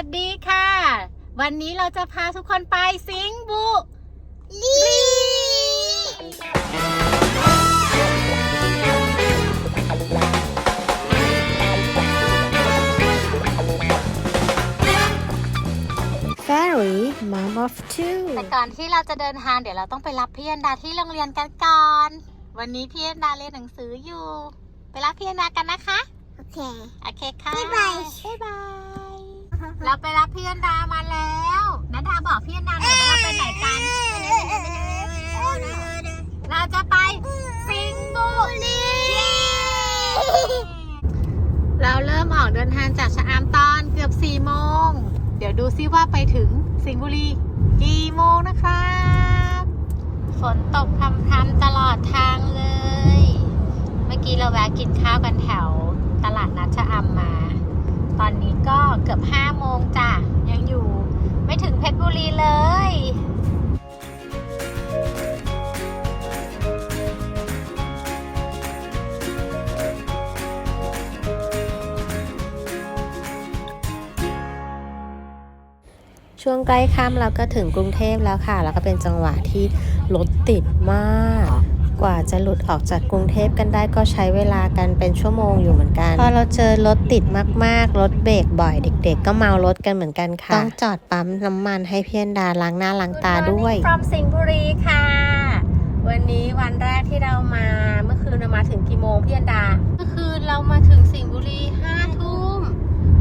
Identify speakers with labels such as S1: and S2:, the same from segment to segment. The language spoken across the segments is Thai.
S1: วัสดีค่ะ วันนี้เราจะพาทุกคนไปสิงห์บุรี
S2: Fairy Mom of Two
S1: แต่ก่อนที่เราจะเดินทางเดี๋ยวเราต้องไปรับพี่อันดาที่โรงเรียนกันก่อน วันนี้พี่อันดาเรียนหนังสืออยู่ ไปรับพี่อันดากันนะคะ
S2: โอเค
S1: โอเคค่ะ
S2: บ๊ายบาย
S1: บ๊ายบาย เราไปรับพี่อันดามาแล้วนัดดาบอกพี่อันดาหน่อยว่าเราไปไหนกัน เราจะไปสิงห์บุรีเราเริ่มออกเดินทางจากชะอำตอนเกือบ4โมง เดี๋ยวดูซิว่าไปถึงสิงห์บุรีกี่โมงนะครับ ฝนตกพรำๆตลอดทางเลย เมื่อกี้เราแวะกินข้าวกันแถวตลาดนัดชะอำมา ตอนนี้ก็เกือบ5โมงจ้ะ ยังอยู่ไม่ถึงเพชรบุรีเลย
S2: ช่วงใกล้ค่ำเราก็ถึงกรุงเทพแล้วค่ะ แล้วก็เป็นจังหวะที่รถติดมาก กว่าจะหลุดออกจากกรุงเทพกันได้ก็ใช้เวลากันเป็นชั่วโมงอยู่เหมือนกัน พอเราเจอรถติดมากๆ รถเบรกบ่อยเด็ก ๆ ก็เมารถกันเหมือนกันค่ะ ต้องจอดปั๊มน้ำมันให้พี่อันดาล้างหน้าล้างตาด้วย
S1: Good morning from สิงห์บุรีค่ะ วันนี้วันแรกที่เรามาเมื่อคืนเรามาถึงกี่โมงพี่อันดา เมื่อคืนเรามาถึงสิงห์บุรีห้าทุ่ม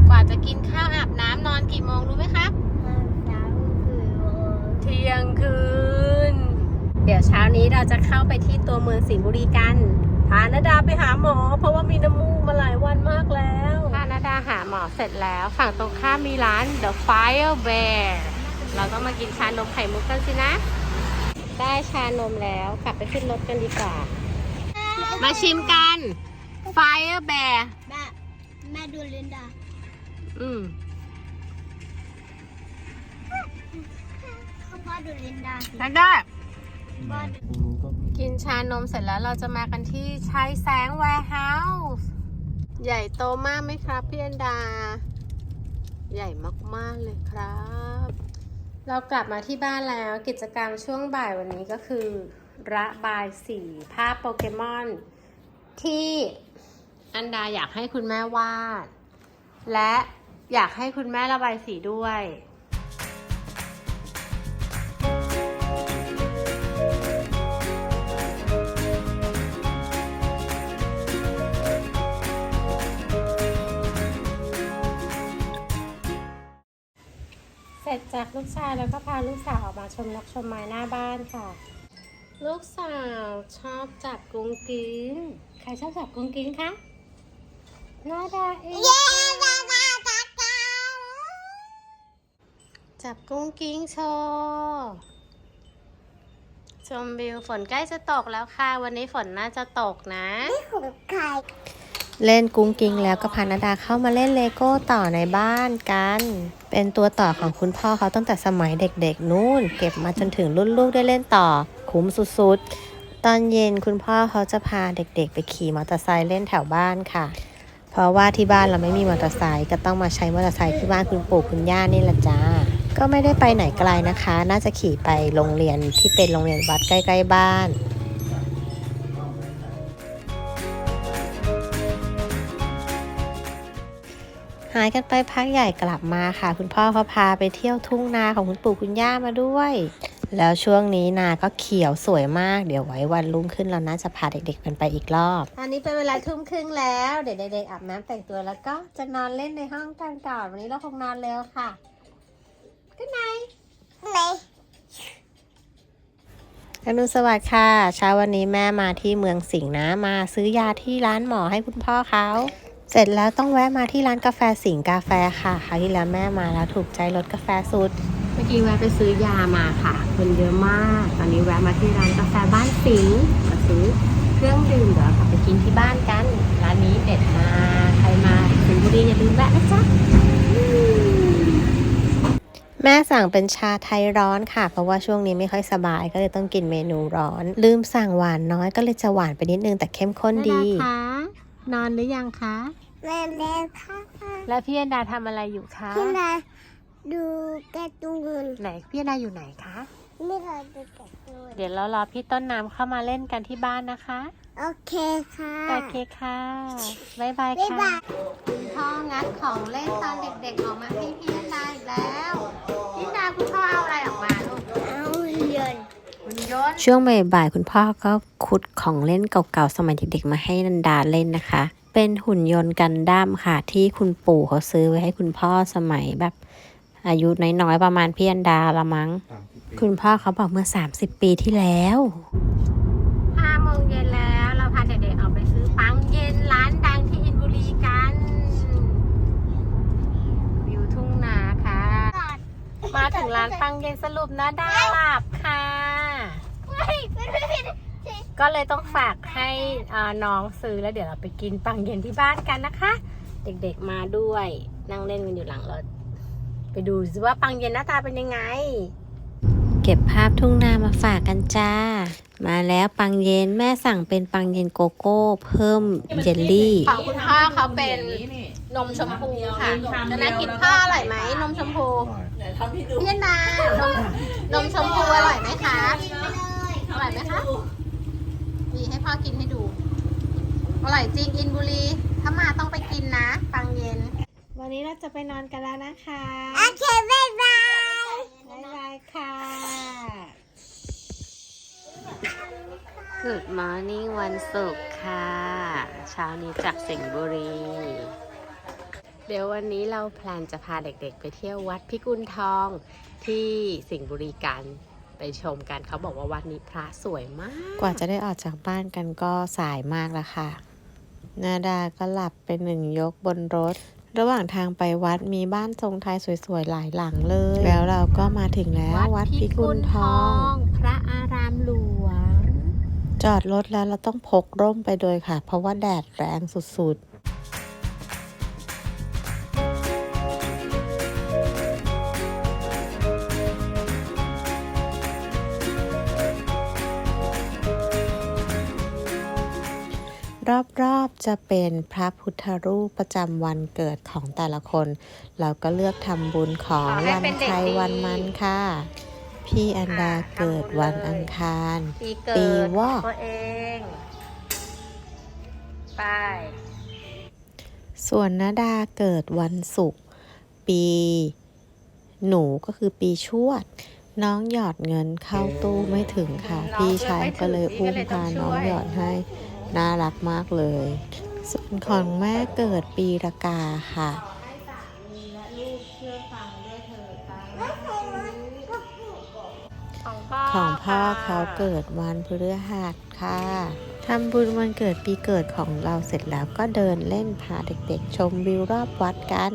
S1: กว่าจะกินข้าวอาบน้ำนอนกี่โมงรู้ไหมครับ เที่ยงคืน เดี๋ยวเช้านี้เรา จะเข้าไปที่ตัวเมืองสิงห์บุรีกันพานาดาไปหาหมอ เพราะว่ามีน้ำมูกมาหลายวันมากแล้วพานาดาหาหมอเสร็จแล้ว ฝั่งตรงข้ามมีร้าน The Fire Bear เราต้องมากินชานมไข่มุกกันสินะ ได้ชานมแล้วกลับไปขึ้นรถกันดีกว่า มาชิมกัน Fire Bear
S3: แม่แม่ดูลินดา
S1: อืม
S3: เขาพ่อดูลินดาสิ
S1: ได้ได้
S3: พ่อดู
S1: กินชานมเสร็จแล้วเราจะมากันที่ชัยแสงแวร์เฮาส์ใหญ่โตมากไหมครับพี่อันดา ใหญ่มาก ๆ เลยครับ เรากลับมาที่บ้านแล้วกิจกรรมช่วงบ่ายวันนี้ก็คือ ระบายสีภาพโปเกมอน ที่อันดาอยากให้คุณแม่วาด และอยากให้คุณแม่ระบายสีด้วย เสร็จจากลูกชายแล้วก็พาลูกสาวออกมาชมนกชมไม้หน้าบ้านค่ะ ลูกสาวชอบจับกุ้งกิ้งใครชอบจับกุ้งกิ้งคะนาดาเองจับกุ้งกิ้งโชว์ชมวิวฝนใกล้จะตกแล้วค่ะ วันนี้ฝนน่าจะตกนะ
S3: ของใคร
S2: เล่นกุ้งกิ้งแล้วก็พานาดาเข้ามาเล่นเลโก้ต่อในบ้านกัน เป็นตัวต่อของคุณพ่อเขาตั้งแต่สมัยเด็กๆนู่น เก็บมาจนถึงรุ่นลูกได้เล่นต่อ คุ้มสุดๆ ตอนเย็นคุณพ่อเขาจะพาเด็กๆ ไปขี่มอเตอร์ไซค์เล่นแถวบ้านค่ะ เพราะว่าที่บ้านเราไม่มีมอเตอร์ไซค์ก็ต้องมาใช้มอเตอร์ไซค์ที่บ้านคุณปู่คุณย่านี่แหละจ้าก็ไม่ได้ไปไหนไกลนะคะ น่าจะขี่ไปโรงเรียนที่เป็นโรงเรียนวัดใกล้ ๆ บ้าน หายกันไปพักใหญ่กลับมาค่ะ คุณพ่อเขาพาไปเที่ยวทุ่งนาของคุณปู่คุณย่ามาด้วย แล้วช่วงนี้นาก็เขียวสวยมากเดี๋ยวไว้วันรุ่งขึ้นเราน่าจะพาเด็กๆกันไปอีกรอบ
S1: ตอนนี้เป็นเวลาทุ่มครึ่งแล้ว เดี๋ยวเด็กๆอาบน้ำแต่งตัวแล้วก็จะนอนเล่นในห้องกันก่อนวันนี้เราคงนอนเร็วค่ะก็ไน
S3: ไหน
S2: อนุสวัสดิ์ค่ะ เช้าวันนี้แม่มาที่เมืองสิงห์นะ มาซื้อยาที่ร้านหมอให้คุณพ่อเขา เสร็จแล้วต้องแวะมาที่ร้านกาแฟสิงห์กาแฟค่ะคราวที่แล้วแม่มาแล้วถูกใจรสกาแฟสุด
S1: เมื่อกี้แวะไปซื้อยามาค่ะ คนเยอะมาก ตอนนี้แวะมาที่ร้านกาแฟบ้านสิงห์มาซื้อเครื่องดื่มเดี๋ยวกลับไปกินที่บ้านกัน ร้านนี้เด็ดมากใครมาสิงห์บุรีอย่าลืมแวะนะจ๊ะ
S2: แม่สั่งเป็นชาไทยร้อนค่ะ เพราะว่าช่วงนี้ไม่ค่อยสบายก็เลยต้องกินเมนูร้อน ลืมสั่งหวานน้อยก็เลยจะหวานไปนิดนึงแต่เข้มข้นดี
S1: คะ นอนหรือยังคะ
S3: นแม่แล้วค่ะ
S1: แล้วพี่อันดาทำอะไรอยู่คะ
S3: พี่นาดูการ์ตูน
S1: ไหนพี่อันดาอยู่ไหนคะ
S3: ไม่เคยดูการ์ตูน
S1: เดี๋ยวเรารอพี่ต้นน้ำเข้ามาเล่นกันที่บ้านนะคะ
S3: โอเคค่ะ
S1: โอเคค่ะบ๊ายบาย
S3: บ๊าย
S1: ค่ะ
S3: บาย
S1: พ่องัดของเล่นตอนเด็กๆออกมาให้พี่อันดาอีกแล้ว
S4: ช่วงบ่ายๆคุณพ่อก็ขุดของเล่นเก่าๆสมัยเด็กๆมาให้นันดาเล่นนะคะ เป็นหุ่นยนต์กันดั้มค่ะ ที่คุณปู่เขาซื้อไว้ให้คุณพ่อสมัยแบบ อายุน้อยๆประมาณพี่อันดาละมั้ง คุณพ่อเขาบอกเมื่อ 30 ปีที่แล้ว
S1: ห้าโมงเย็นแล้วเราพาเด็กๆออกไปซื้อปังเย็นร้านดังที่อินบุรีกันวิวทุ่งนาค่ะ มาถึงร้านปังเย็นสรุปนะดาหลับค่ะ ก็เลยต้องฝากให้อ่าน้องซื้อแล้วเดี๋ยวเราไปกินปังเย็นที่บ้านกันนะคะ เด็กๆมาด้วยนั่งเล่นกันอยู่หลังรถ ไปดูสิว่าปังเย็นหน้าตาเป็นยังไง
S4: เก็บภาพทุ่งนามาฝากกันจ้า มาแล้วปังเย็นแม่สั่งเป็นปังเย็นโกโก้ เพิ่มเยลลี่
S1: ของคุณพ่อเขาเป็นนมชมพูค่ะจะนะกินพ่ออร่อยไหมนมชมพูพี่อันดานมนมชมพูอร่อยไหมคะ อร่อยไหมคะมีให้พ่อกินให้ดู อร่อยจริงอินบุรี ถ้ามาต้องไปกินนะปังเย็น วันนี้เราจะไปนอนกันแล้วนะคะ
S3: โอเคบ๊ายบาย
S1: บ๊ายบายค่ะ
S4: Good morning วันศุกร์ค่ะ เช้านี้จากสิงห์บุรี
S1: เดี๋ยววันนี้เราแพลนจะพาเด็กๆ ไปเที่ยววัดพิกุลทองที่สิงห์บุรีกัน ไปชมกันเขาบอกว่าวัดนี้พระสวยมาก
S4: กว่าจะได้ออกจากบ้านกันก็สายมากแล้วค่ะ นาดาก็หลับไปหนึ่งยกบนรถ ระหว่างทางไปวัดมีบ้านทรงไทยสวยๆหลายหลังเลย แล้วเราก็มาถึงแล้ววัดพิกุลทอง
S1: พระอารามหลวง
S4: จอดรถแล้วเราต้องพกร่มไปโดยค่ะ เพราะว่าแดดแรงสุดๆ รอบๆจะเป็นพระพุทธรูปประจำวันเกิดของแต่ละคน เราก็เลือกทำบุญของ
S1: ขอให้
S4: วัน
S1: เป็นเด็ก
S4: ไทย
S1: ดี
S4: วันมันค่ะ พี่อันดาเกิดวันอังคาร
S1: ปีเกิ
S4: ปี
S1: ด
S4: วอก
S1: ตัวเองไป
S4: ส่วนนาดาเกิดวันศุกร์ปี หนูก็คือปีชวด น้องหยอดเงินเข้าตู้ไม่ถึงค่ะ
S1: น้อง
S4: พี่ชาย
S1: ไม่ถึง
S4: ก็เลย
S1: พี่
S4: อุ้
S1: ก็
S4: ม
S1: เลยต้อ
S4: พาง
S1: ช่วย
S4: น้องหยอดให้ น่ารักมากเลย ส่วนของแม่เกิดปีละกาค่ะ
S1: ของพ่อ
S4: ของพ่อ
S1: ค่ะ
S4: เขาเกิดวันพฤหัสค่ะทำบุญวันเกิดปีเกิดของเราเสร็จแล้วก็เดินเล่นพาเด็กๆ ชมวิวรอบวัดกัน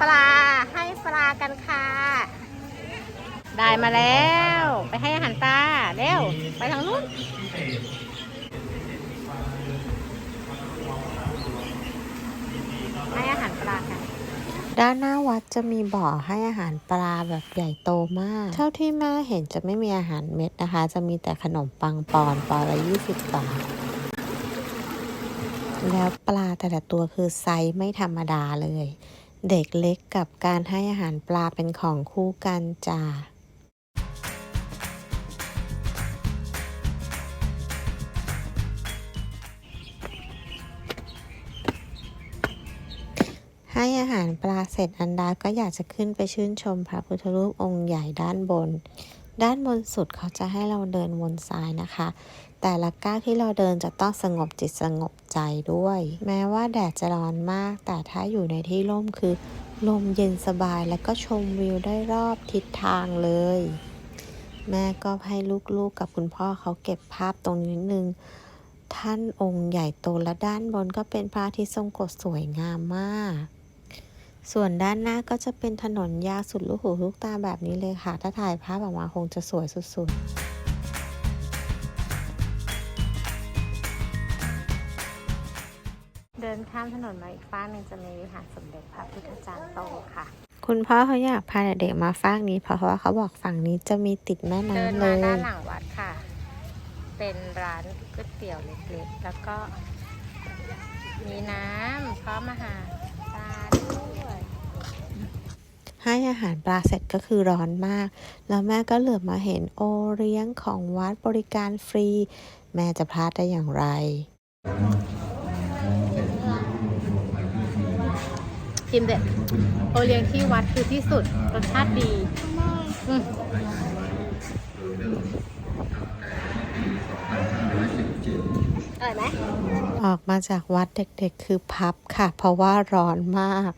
S1: ปลาให้ปลากันค่ะ ได้มาแล้ว ไปให้อาหารปลาเร็วไปทางนู้นให้อาหารปลาค่ะ
S4: ด้านหน้าวัดจะมีบ่อให้อาหารปลาแบบใหญ่โตมาก เท่าที่แม่เห็นจะไม่มีอาหารเม็ดนะคะ จะมีแต่ขนมปังปอนปอนละ20บาทแล้วปลาแต่ละตัวคือไซส์ไม่ธรรมดาเลย เด็กเล็กกับการให้อาหารปลาเป็นของคู่กันจ้าให้อาหารปลาเสร็จอันดาก็อยากจะขึ้นไปชื่นชมพระพุทธรูปองค์ใหญ่ด้านบน ด้านบนสุดเขาจะให้เราเดินวนซ้ายนะคะ แต่ละก้าวที่เราเดินจะต้องสงบจิตสงบใจด้วย แม้ว่าแดดจะร้อนมาก แต่ถ้าอยู่ในที่ร่มคือ ลมเย็นสบายแล้วก็ชมวิวได้รอบทิศทางเลย แม่ก็ให้ลูกๆกับคุณพ่อเขาเก็บภาพตรงนี้นึง ท่านองค์ใหญ่โตและด้านบนก็เป็นพระอาทิตย์ทรงกฎสวยงามมาก ส่วนด้านหน้าก็จะเป็นถนนยาวสุดลูกหูลูกตาแบบนี้เลยค่ะ ถ้าถ่ายภาพออกมาคงจะสวยสุดๆ
S1: เดินข้ามถนนมาอีกฝั่งหนึ่งจะมีวิหารสมเด็จพระพุทธจารย์โตค่ะ
S4: คุณพ่อเขาอยากพาเด็กๆมาฟากนี้ เพราะว่าเขาบอกฝั่งนี้จะมีติดแม่
S1: เดิน
S4: น้ำเล
S1: มายด้านหลังวัดค่ะ เป็นร้านก๋วยเตี๋ยวเล็กๆ แล้วก็มีน้ำพร้อมอาหารจานด้วย
S4: ให้อาหารปลาเสร็จก็คือร้อนมาก แล้วแม่ก็เหลือบมาเห็นโอเลี้ยงของวัดบริการฟรี แม่จะพลาดได้อย่างไร
S1: ชิมเด็ดโอเลี้ยงที่วัดคือที่สุดรสชาติดีอืมอร่อยไหม
S4: ออกมาจากวัดเด็กๆ คือพับค่ะ เพราะว่าร้อนมาก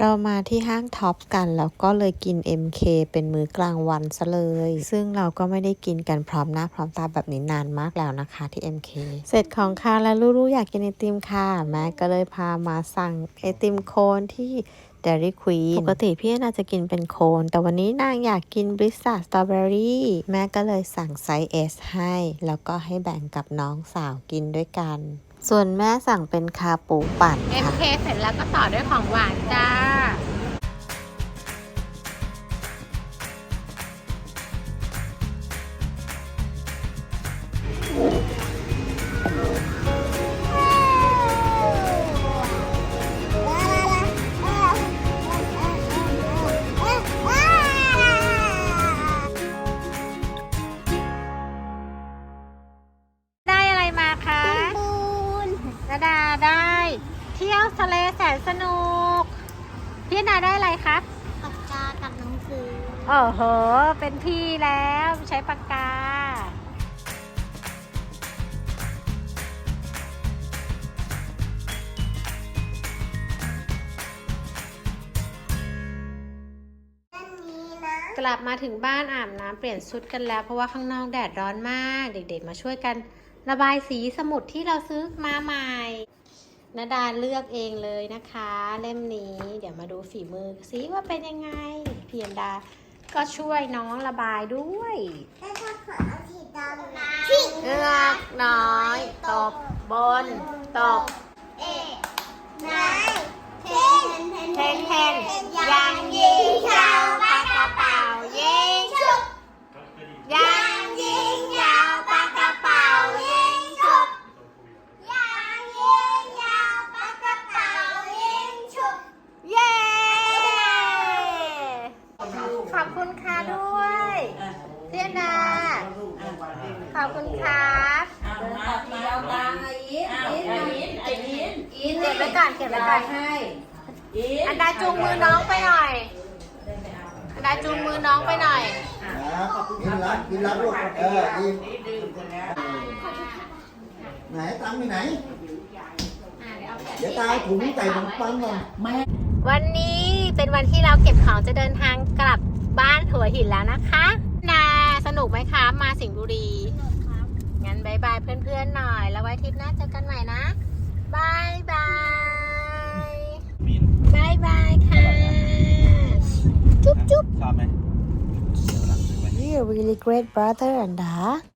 S4: เรามาที่ห้างท็อปกันแล้วก็เลยกิน MK เป็นมื้อกลางวันซะเลย ซึ่งเราก็ไม่ได้กินกันพร้อมหน้าพร้อมตาแบบนี้นานมากแล้วนะคะที่ MK เสร็จของคาวแล้วลูกๆอยากกินไอติมค่ะ แม่ก็เลยพามาสั่งไอติมโคนที่ Dairy Queen ปกติพี่น่าจะกินเป็นโคน แต่วันนี้นางอยากกินบริส a สตรอเบอรี่แม่ก็เลยสั่งไซส์ S ให้ แล้วก็ให้แบ่งกับน้องสาวกินด้วยกัน ส่วนแม่สั่งเป็นคาปูปั่นค่ะ
S1: MK เสร็จแล้วก็ต่อด้วยของหวานจ้า อโอ้โห เป็นพี่แล้วใช้ปากกา
S3: อันนี้นะ
S1: กลับมาถึงบ้านอาบน้ำเปลี่ยนชุดกันแล้ว เพราะว่าข้างนอกแดดร้อนมาก เด็กๆมาช่วยกัน ระบายสีสมุดที่เราซื้อมาใหม่นาดาเลือกเองเลยนะคะ เล่มนี้ เดี๋ยวมาดูฝีมือซิว่าเป็นยังไงเพียนดา ก็ช่วยน้องระบายด้วย
S3: แต่ถ้าขอเอาสีดำนะที่
S1: เลือกน้อยตบบนตบ
S3: เอ๊ะนายเทน
S1: เทนเทนยังยิงยาวปากกระเป๋ายิงชุบยัง คุณครับเก็บไว้ก่อนเก็บไว้ก่อน ให้อันดาจูงมือน้องไปหน่อย อันดาจูงมือน้องไปหน่อย
S5: นะกินรับกินรับลูกเออดีไหนตังค์ไปไหน เดี๋ยวตาเอาถุงใส่ขนมปังก่อน
S1: วันนี้เป็นวันที่เราเก็บของจะเดินทางกลับบ้านหัวหินแล้วนะคะ นาสนุกไหมคะ มาสิงห์บุรี งั้นบายบายเพื่อนๆหน่อย แล้วไว้ทริปหน้าเจอกันใหม่นะบายบายบายบายค่ะ จุ๊บจุ๊บ
S4: You're really great brother อันดา